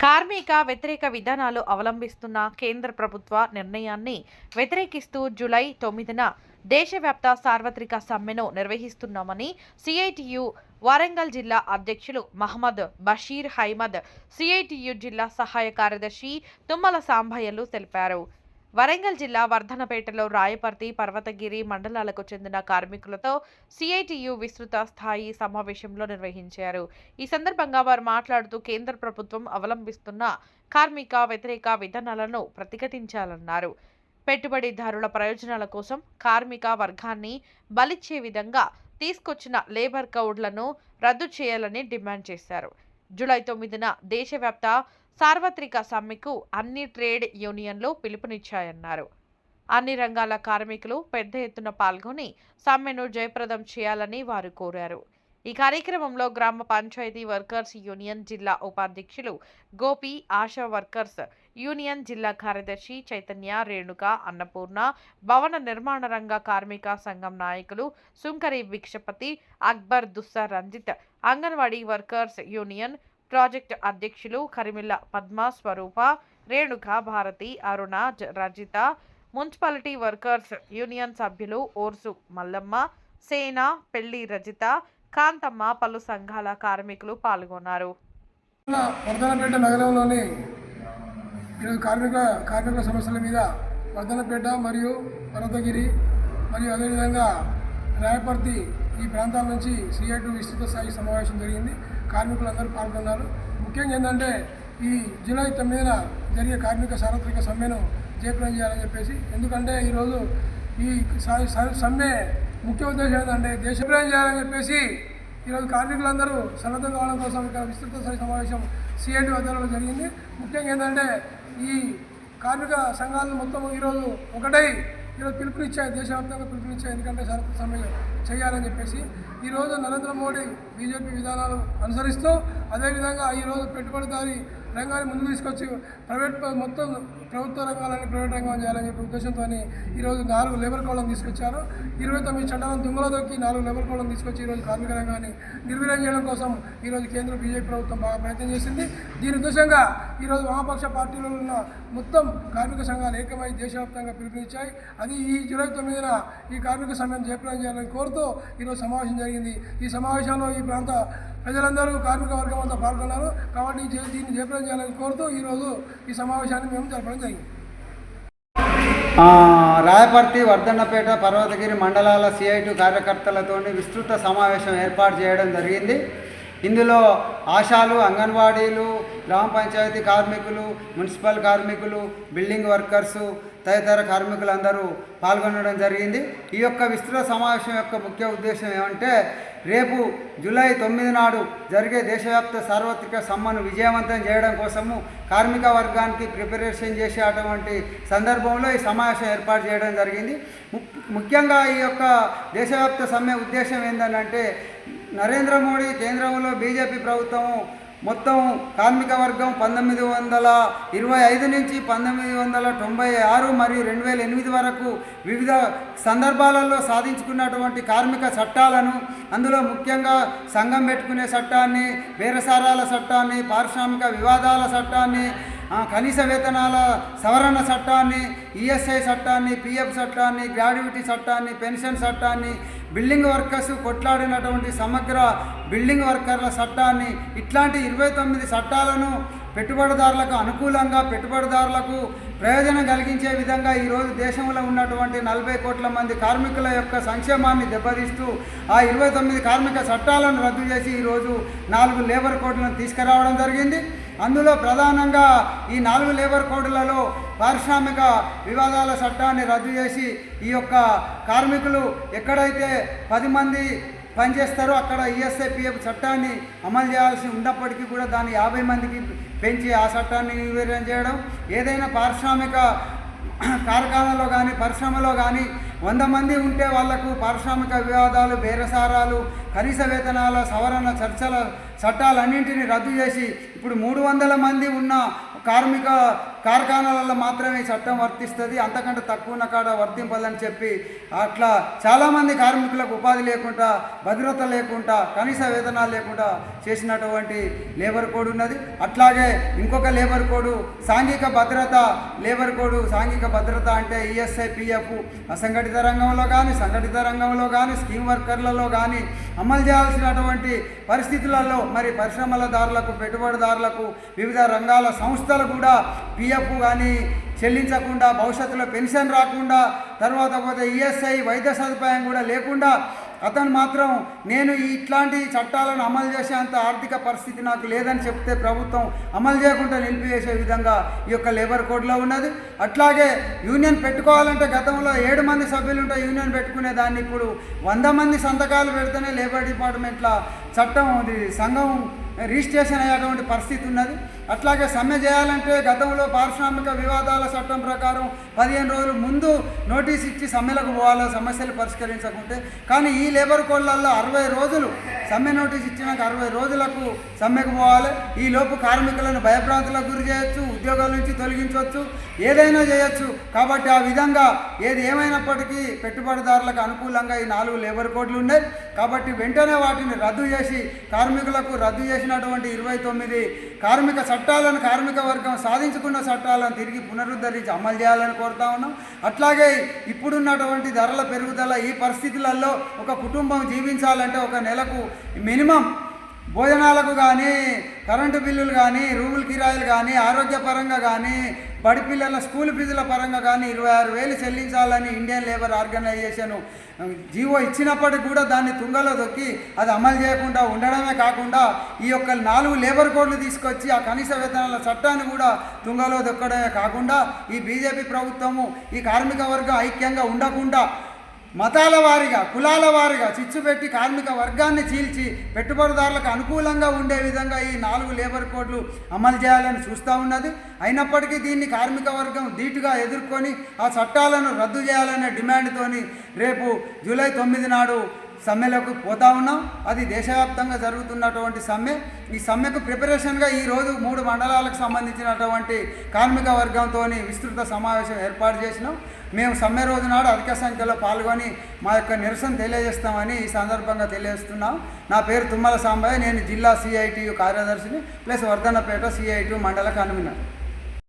కార్మిక వ్యతిరేక విధానాలు అవలంబిస్తున్న కేంద్ర ప్రభుత్వ నిర్ణయాన్ని వ్యతిరేకిస్తూ జూలై తొమ్మిదిన దేశవ్యాప్త సార్వత్రిక సమ్మెను నిర్వహిస్తున్నామని సిఐటియు వరంగల్ జిల్లా అధ్యక్షులు మహమ్మద్ బషీర్ హైమద్ సిఐటియు జిల్లా సహాయ కార్యదర్శి తుమ్మల సాంబయ్యలు తెలిపారు. వరంగల్ జిల్లా వర్ధనపేటలో రాయపర్తి పర్వతగిరి మండలాలకు చెందిన కార్మికులతో సిఐటియు విస్తృత స్థాయి సమావేశంలో నిర్వహించారు. ఈ సందర్భంగా వారు మాట్లాడుతూ కేంద్ర ప్రభుత్వం అవలంబిస్తున్న కార్మిక వ్యతిరేక విధానాలను ప్రతిఘటించాలన్నారు. పెట్టుబడిదారుల ప్రయోజనాల కోసం కార్మిక వర్గాన్ని బలిచ్చే విధంగా తీసుకొచ్చిన లేబర్ కౌడ్లను రద్దు చేయాలని డిమాండ్ చేశారు. జూలై తొమ్మిదిన దేశవ్యాప్త సార్వత్రిక సమ్మెకు అన్ని ట్రేడ్ యూనియన్లు పిలుపునిచ్చాయన్నారు. అన్ని రంగాల కార్మికులు పెద్ద ఎత్తున పాల్గొని సమ్మెను జయప్రదం చేయాలని వారు కోరారు. ఈ కార్యక్రమంలో గ్రామ పంచాయతీ వర్కర్స్ యూనియన్ జిల్లా ఉపాధ్యక్షులు గోపి ఆశా వర్కర్స్ యూనియన్ జిల్లా కార్యదర్శి చైతన్య రేణుక అన్నపూర్ణ భవన నిర్మాణ రంగ కార్మిక సంఘం నాయకులు Sunkari Bhikshapathi Akbar Dussa Ranjith anganwadi workers union project అధ్యక్షులు Karimilla Padma Swaroopa Renuka Bharathi Aruna Rajitha municipality workers union సభ్యులు ఓర్సు మల్లమ్మ సేన పెళ్ళి రజిత కాంతమ్మ పలు సంఘాల కార్మికులు పాల్గొన్నారు. వర్ధనపేట నగరంలోని ఈరోజు కార్మిక కార్మికుల సమస్యల మీద వర్ధనపేట మరియు పర్వతగిరి మరియు అదేవిధంగా రాయపర్తి ఈ ప్రాంతాల నుంచి సిఐటు విస్తృత స్థాయి సమావేశం జరిగింది. కార్మికులందరూ పాల్గొన్నారు. ముఖ్యంగా ఏంటంటే ఈ జూలై తొమ్మిదిన జరిగే కార్మిక సార్వత్రిక సమ్మెను జయప్రదం చేయాలని చెప్పేసి ఎందుకంటే ఈరోజు ఈ సమ్మె ముఖ్య ఉద్దేశం ఏంటంటే దేశప్రయం చేయాలని చెప్పేసి ఈరోజు కార్మికులందరూ సన్నద్ధం కావడం కోసం ఇక్కడ విస్తృత స్థాయి సమావేశం సిఐటి ఆధ్వర్యంలో జరిగింది. ముఖ్యంగా ఏంటంటే ఈ కార్మిక సంఘాలను మొత్తం ఈరోజు ఒకటై ఈరోజు పిలుపునిచ్చాయి దేశవ్యాప్తంగా పిలుపునిచ్చాయి ఎందుకంటే సరఫరా సమయం చేయాలని చెప్పేసి ఈరోజు నరేంద్ర మోడీ బీజేపీ విధానాలు అనుసరిస్తూ అదేవిధంగా ఈరోజు పెట్టుబడిదారి రంగాన్ని ముందు తీసుకొచ్చి ప్రైవేట్ మొత్తం ప్రభుత్వ రంగాలని ప్రైవేట్ రంగం చేయాలని చెప్పే ఉద్దేశంతో ఈరోజు నాలుగు లేబర్ కోళ్ళను తీసుకొచ్చారు. ఇరవై తొమ్మిది చట్టాలను దుంగలతోకి దొక్కి నాలుగు లేబర్ కోళ్ళను తీసుకొచ్చి ఈరోజు కార్మిక రంగాన్ని నిర్వీర్యం చేయడం కోసం ఈరోజు కేంద్ర బీజేపీ ప్రభుత్వం బాగా ప్రయత్నం చేసింది. దీని ఉద్దేశంగా ఈరోజు వామపక్ష పార్టీలో ఉన్న మొత్తం కార్మిక సంఘాలు ఏకమై దేశవ్యాప్తంగా పిలుపునిచ్చాయి. అది ఈ జూలై తొమ్మిదిన ఈ కార్మిక సమ్మెను జయప్రదం చేయాలని కోరుతూ ఈరోజు సమావేశం జరిగింది. ఈ సమావేశంలో ఈ ప్రాంత ప్రజలందరూ కార్మిక వర్గం అంతా పాల్గొన్నారు. కాబట్టి దీన్ని జయప్రదం చేయాలని కోరుతూ ఈరోజు ఈ సమావేశాన్ని మేము జరపడం జరిగింది. రాయపర్తి వర్ధన్నపేట పర్వతగిరి మండలాల సిఐటి కార్యకర్తలతో విస్తృత సమావేశం ఏర్పాటు చేయడం జరిగింది. ఇందులో ఆశాలు అంగన్వాడీలు గ్రామ పంచాయతీ కార్మికులు మున్సిపల్ కార్మికులు బిల్డింగ్ వర్కర్సు తదితర కార్మికులందరూ పాల్గొనడం జరిగింది. ఈ యొక్క విస్తృత సమావేశం యొక్క ముఖ్య ఉద్దేశం ఏమంటే రేపు జూలై తొమ్మిది నాడు జరిగే దేశవ్యాప్త సార్వత్రిక సమ్మను విజయవంతం చేయడం కోసము కార్మిక వర్గానికి ప్రిపరేషన్ చేసే అటువంటి సందర్భంలో ఈ సమావేశం ఏర్పాటు చేయడం జరిగింది. ముఖ్యంగా ఈ యొక్క దేశవ్యాప్త సమ్మె ఉద్దేశం ఏంటంటే నరేంద్ర మోడీ కేంద్రంలో బీజేపీ ప్రభుత్వము మొత్తం కార్మిక వర్గం పంతొమ్మిది వందల ఇరవై ఐదు నుంచి పంతొమ్మిది వందల తొంభై ఆరు మరియు రెండు వేల ఎనిమిది వరకు వివిధ సందర్భాలలో సాధించుకున్నటువంటి కార్మిక చట్టాలను అందులో ముఖ్యంగా సంఘం పెట్టుకునే చట్టాన్ని బేరసారాల చట్టాన్ని పారిశ్రామిక వివాదాల చట్టాన్ని కనీస వేతనాల సవరణ చట్టాన్ని ఈఎస్ఐ చట్టాన్ని పిఎఫ్ చట్టాన్ని గ్రాడ్యుటీ చట్టాన్ని పెన్షన్ చట్టాన్ని బిల్డింగ్ వర్కర్స్ కొట్లాడినటువంటి సమగ్ర బిల్డింగ్ వర్కర్ల చట్టాన్ని ఇట్లాంటి ఇరవై తొమ్మిది చట్టాలను పెట్టుబడిదారులకు అనుకూలంగా పెట్టుబడిదారులకు ప్రయోజనం కలిగించే విధంగా ఈరోజు దేశంలో ఉన్నటువంటి నలభై కోట్ల మంది కార్మికుల యొక్క సంక్షేమాన్ని దెబ్బతీస్తూ ఆ ఇరవై తొమ్మిది కార్మిక చట్టాలను రద్దు చేసి ఈరోజు నాలుగు లేబర్ కోడ్లను తీసుకురావడం జరిగింది. అందులో ప్రధానంగా ఈ నాలుగు లేబర్ కోడ్లలో పారిశ్రామిక వివాదాల చట్టాన్ని రద్దు చేసి ఈ యొక్క కార్మికులు ఎక్కడైతే పది మంది పనిచేస్తారో అక్కడ ఈఎస్ఐపిఎఫ్ చట్టాన్ని అమలు చేయాల్సి ఉన్నప్పటికీ కూడా దాన్ని యాభై మందికి పెంచి ఆ చట్టాన్ని నిర్వీర్యం చేయడం ఏదైనా పారిశ్రామిక కార్ఖానాలో కానీ పరిశ్రమలో కానీ వంద మంది ఉంటే వాళ్ళకు పారిశ్రామిక వివాదాలు బేరసారాలు కనీస వేతనాల సవరణ చర్చల చట్టాలన్నింటినీ రద్దు చేసి ఇప్పుడు మూడు వందల మంది ఉన్న కార్మిక కార్ఖానాలలో మాత్రమే చట్టం వర్తిస్తుంది అంతకంటే తక్కువ ఉన్న కాడ వర్తింపదని చెప్పి అట్లా చాలామంది కార్మికులకు ఉపాధి లేకుండా భద్రత లేకుండా కనీస వేతనాలు లేకుండా చేసినటువంటి లేబర్ కోడ్ ఉన్నది. అట్లాగే ఇంకొక లేబర్ కోడ్ సాంఘిక భద్రత లేబర్ కోడ్ సాంఘిక భద్రత అంటే ఈఎస్ఐ పిఎఫ్ అసంఘటిత రంగంలో కానీ సంఘటిత రంగంలో కానీ స్కీమ్ వర్కర్లలో కానీ అమలు చేయాల్సినటువంటి పరిస్థితులలో మరి పరిశ్రమలదారులకు పెట్టుబడిదారులకు వివిధ రంగాల సంస్థలు కూడా పిఎఫ్ కానీ చెల్లించకుండా భవిష్యత్తులో పెన్షన్ రాకుండా తర్వాత పోతే ఈఎస్ఐ వైద్య సదుపాయం కూడా లేకుండా అతను మాత్రం నేను ఇట్లాంటి చట్టాలను అమలు చేసే అంత ఆర్థిక పరిస్థితి నాకు లేదని చెప్తే ప్రభుత్వం అమలు చేయకుండా నిలిపివేసే విధంగా ఈ యొక్క లేబర్ కోడ్లో ఉన్నది. అట్లాగే యూనియన్ పెట్టుకోవాలంటే గతంలో ఏడు మంది సభ్యులు ఉంటే యూనియన్ పెట్టుకునే దాన్ని ఇప్పుడు వంద మంది సంతకాలు పెడితేనే లేబర్ డిపార్ట్మెంట్ల చట్టం ఇది సంఘం రిజిస్ట్రేషన్ అయ్యేటువంటి పరిస్థితి ఉన్నది. అట్లాగే సమ్మె చేయాలంటే గతంలో పారిశ్రామిక వివాదాల చట్టం ప్రకారం పదిహేను రోజులు ముందు నోటీస్ ఇచ్చి సమ్మెలకు పోవాలి సమస్యలు పరిష్కరించకుంటే కానీ ఈ లేబర్ కోడ్లలో అరవై రోజులు సమ్మె నోటీస్ ఇచ్చినాక అరవై రోజులకు సమ్మెకు పోవాలి. ఈ లోపు కార్మికులను భయభ్రాంతులకు గురి చేయొచ్చు ఉద్యోగాల నుంచి తొలగించవచ్చు ఏదైనా చేయొచ్చు. కాబట్టి ఆ విధంగా ఏది ఏమైనప్పటికీ పెట్టుబడిదారులకు అనుకూలంగా ఈ నాలుగు లేబర్ కోడ్లు ఉన్నాయి. కాబట్టి వెంటనే వాటిని రద్దు చేసి కార్మికులకు రద్దు చేసినటువంటి ఇరవై తొమ్మిది కార్మిక చట్టాలను కార్మిక వర్గం సాధించుకున్న చట్టాలను తిరిగి పునరుద్ధరించి అమలు చేయాలని కోరుతా ఉన్నాం. అట్లాగే ఇప్పుడున్నటువంటి ధరల పెరుగుదల ఈ పరిస్థితులలో ఒక కుటుంబం జీవించాలంటే ఒక నెలకు మినిమం భోజనాలకు కానీ కరెంటు బిల్లులు కానీ రూముల కిరాయిలు కానీ ఆరోగ్యపరంగా కానీ బడి పిల్లల స్కూల్ ఫీజుల పరంగా కానీ ఇరవై ఆరు వేలు చెల్లించాలని ఇండియన్ లేబర్ ఆర్గనైజేషన్ జీవో ఇచ్చినప్పటికి కూడా దాన్ని తుంగలో దొక్కి అది అమలు చేయకుండా ఉండడమే కాకుండా ఈ యొక్క నాలుగు లేబర్ కోడ్లు తీసుకొచ్చి ఆ కనీస వేతనాల చట్టాన్ని కూడా తుంగలో దొక్కడమే కాకుండా ఈ బీజేపీ ప్రభుత్వము ఈ కార్మిక వర్గం ఐక్యంగా ఉండకుండా మతాల వారిగా కులాల వారిగా చిచ్చు పెట్టి కార్మిక వర్గాన్ని చీల్చి పెట్టుబడిదారులకు అనుకూలంగా ఉండే విధంగా ఈ నాలుగు లేబర్ కోడ్లు అమలు చేయాలని చూస్తూ ఉన్నది. అయినప్పటికీ దీన్ని కార్మిక వర్గం ధీటుగా ఎదుర్కొని ఆ చట్టాలను రద్దు చేయాలనే డిమాండ్తోని రేపు జూలై తొమ్మిది నాడు సమ్మెలకు పోతా ఉన్నాం. అది దేశవ్యాప్తంగా జరుగుతున్నటువంటి సమ్మె. ఈ సమ్మెకు ప్రిపరేషన్గా ఈరోజు మూడు మండలాలకు సంబంధించినటువంటి కార్మిక వర్గంతో విస్తృత సమావేశం ఏర్పాటు చేసినాం. మేము సమ్మె రోజు నాడు అధిక సంఖ్యలో పాల్గొని మా యొక్క నిరసన తెలియజేస్తామని ఈ సందర్భంగా తెలియజేస్తున్నాం. నా పేరు తుమ్మల సాంబయ్య. నేను జిల్లా సిఐటియు కార్యదర్శిని ప్లస్ వర్ధన్నపేట సిఐటియు మండల కన్వీనర్.